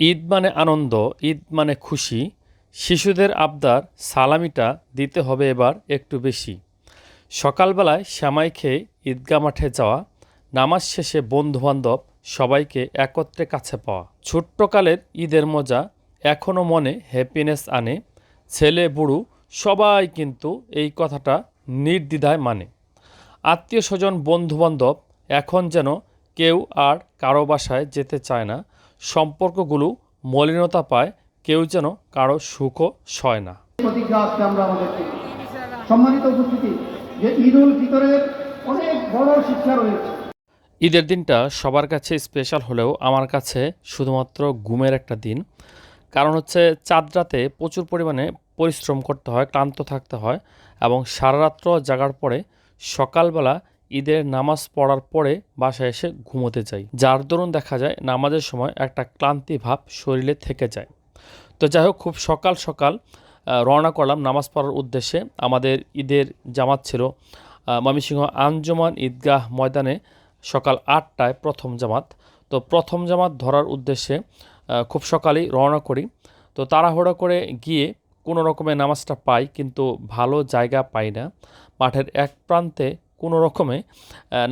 ঈদ মানে আনন্দ, ঈদ মানে খুশি। শিশুদের আবদার, সালামিটা দিতে হবে এবার একটু বেশি। সকালবেলায় শ্যামাই খেয়ে ঈদগা মাঠে যাওয়া, নামাজ শেষে বন্ধুবান্ধব সবাইকে একত্রে কাছে পাওয়া। ছোট্টকালের ঈদের মজা এখনও মনে হ্যাপিনেস আনে। ছেলে, বুড়ো সবাই কিন্তু এই কথাটা নির্দ্বিধায় মানে। আত্মীয় স্বজন, বন্ধুবান্ধব এখন যেন কেউ আর কারও বাসায় যেতে চায় না। সম্পর্কগুলো মলিনতা পায় কেউ যেন কারও সুখও সয় না। আমরা আমাদের সম্মানিত উপস্থিতি যে ঈদ ফিতরের অনেক বড় শিক্ষা রয়েছে। ঈদের দিনটা সবার কাছে স্পেশাল হলেও আমার কাছে শুধুমাত্র ঘুমের একটা দিন। কারণ হচ্ছে চাঁদ রাতে প্রচুর পরিমাণে পরিশ্রম করতে হয় ক্লান্ত থাকতে হয় এবং সারা রাত্র জাগার পরে সকালবেলা ঈদের নামাজ পড়ার পরে বাসায় এসে ঘুমোতে যাই। যার দরুন দেখা যায়, নামাজের সময় একটা ক্লান্তি ভাব শরীরে থেকে যায়। তো যাই হোক, খুব সকাল সকাল রওনা করলাম নামাজ পড়ার উদ্দেশ্যে। আমাদের ঈদের জামাত ছিল ময়মনসিংহ আঞ্জমান ঈদগাহ ময়দানে সকাল আটটায় প্রথম জামাত। তো প্রথম জামাত ধরার উদ্দেশ্যে খুব সকালেই রওনা করি। তো তাড়াহুড়ো করে গিয়ে কোনো রকমে নামাজটা পাই, কিন্তু ভালো জায়গা পাই না। মাঠের এক প্রান্তে কোনো রকমে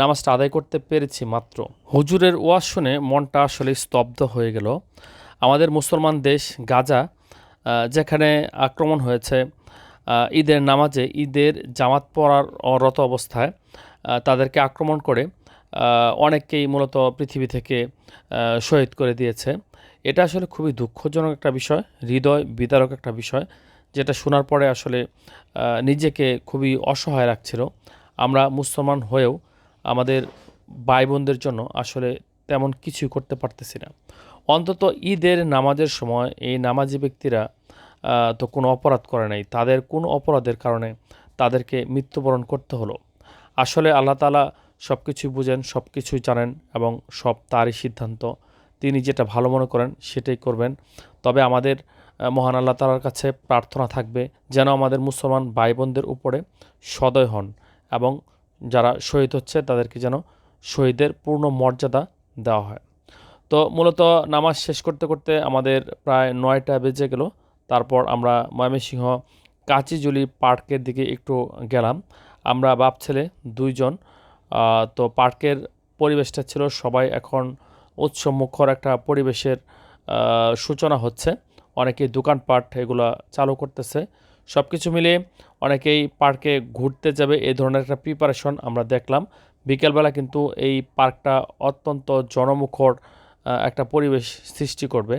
নামাজটা আদায় করতে পেরেছি মাত্র। হুজুরের ওয়াজ শুনে মনটা আসলে স্তব্ধ হয়ে গেল। আমাদের মুসলমান দেশ গাজা যেখানে আক্রমণ হয়েছে ঈদের নামাজে ঈদের জামাত পড়ার রত অবস্থায় তাদেরকে আক্রমণ করে অনেককেই মূলত পৃথিবী থেকে শহীদ করে দিয়েছে। এটা আসলে খুবই দুঃখজনক একটা বিষয়, হৃদয় বিদারক একটা বিষয়, যেটা শোনার পরে আসলে নিজেকে খুবই অসহায় লাগছিল আমরা মুসলমান হয়েও আমাদের ভাই বোনদের জন্য আসলে তেমন কিছুই করতে পারতেছি না। অন্তত ঈদের নামাজের সময় এই নামাজি ব্যক্তিরা তো কোনো অপরাধ করে নাই। তাদের কোনো অপরাধের কারণে তাদেরকে মৃত্যুবরণ করতে হলো? আসলে আল্লাহ তালা সব কিছুই বুঝেন সব কিছুই জানেন এবং সব তারই সিদ্ধান্ত। তিনি যেটা ভালো মনে করেন সেটাই করবেন। তবে আমাদের মহান আল্লাহ তালার কাছে প্রার্থনা থাকবে যেন আমাদের মুসলমান ভাই বোনদের উপরে সদয় হন। এবং যারা শহীদ হচ্ছে তাদেরকে যেন শহীদের পূর্ণ মর্যাদা দেওয়া হয়। তো মূলত নামাজ শেষ করতে করতে আমাদের প্রায় নয়টা বেজে গেল। তারপর আমরা ময়মনসিংহ কাঁচিজুলি পার্কের দিকে একটু গেলাম। আমরা বাপ ছেলে দুইজন তো পার্কের পরিবেশটা ছিল সবাই এখন উৎসবমুখর একটা পরিবেশের সূচনা হচ্ছে। অনেকেই দোকানপাট এগুলো চালু করতেছে। সব কিছু মিলে অনেকেই পার্কে ঘুরতে যাবে এই ধরনের একটা প্রিপারেশন আমরা দেখলাম। বিকেলবেলা কিন্তু এই পার্কটা অত্যন্ত জনমুখর একটা পরিবেশ সৃষ্টি করবে।